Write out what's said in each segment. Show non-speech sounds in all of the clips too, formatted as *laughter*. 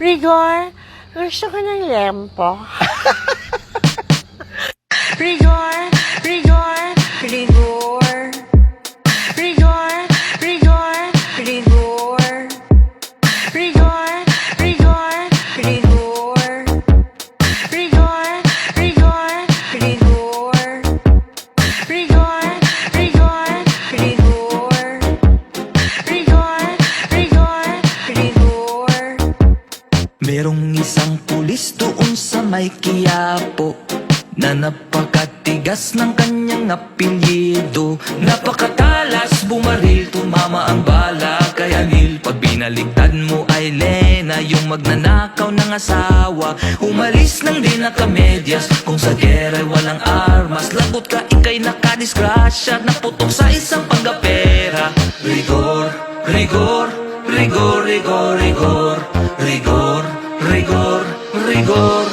Rigor, gusto ko ng lempo. *laughs* isang pulis doon sa may Quiapo Na napakatigas ng kanyang apelyido. Napakatalas bumaril, tumama ang bala. Kaya Nil, pag binaligtad mo ay Lena Yung magnanakaw ng asawa. Umalis nang di nakamedyas Kung sa gera ay walang armas. Lagot ka, ikay nakadisgrasya Naputok sa isang panggapera Rigor, rigor, rigor, rigor, rigor Rigor, rigor, rigor.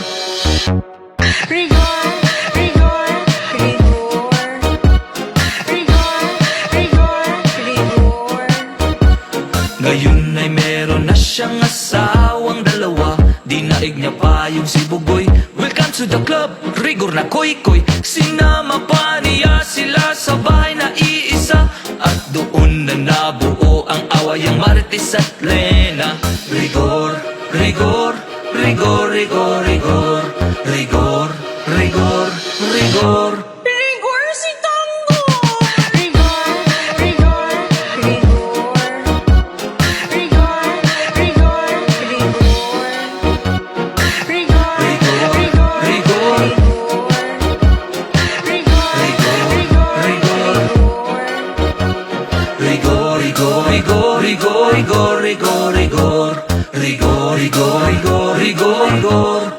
Rigor, rigor, rigor. Rigor, rigor, rigor. Ngayon ay meron na siyang asawang dalawa. Dinaig niya pa yung si Bugoy. Welcome to the club, rigor na koy-koy. Sinama pa niya sila sa bahay na iisa. At doon na nabuo ang awayang Martes at Lena Rigor, rigor, rigor Rigor si Tango! Rigor, rigor, rigor. Rigor, rigor, rigor. Rigor, Rigor, rigor, rigor. Rigor, rigor, rigor. Rigor, rigor, rigor, rigor, rigor, rigor, rigor Rigor, rigor, rigor, rigor, rigor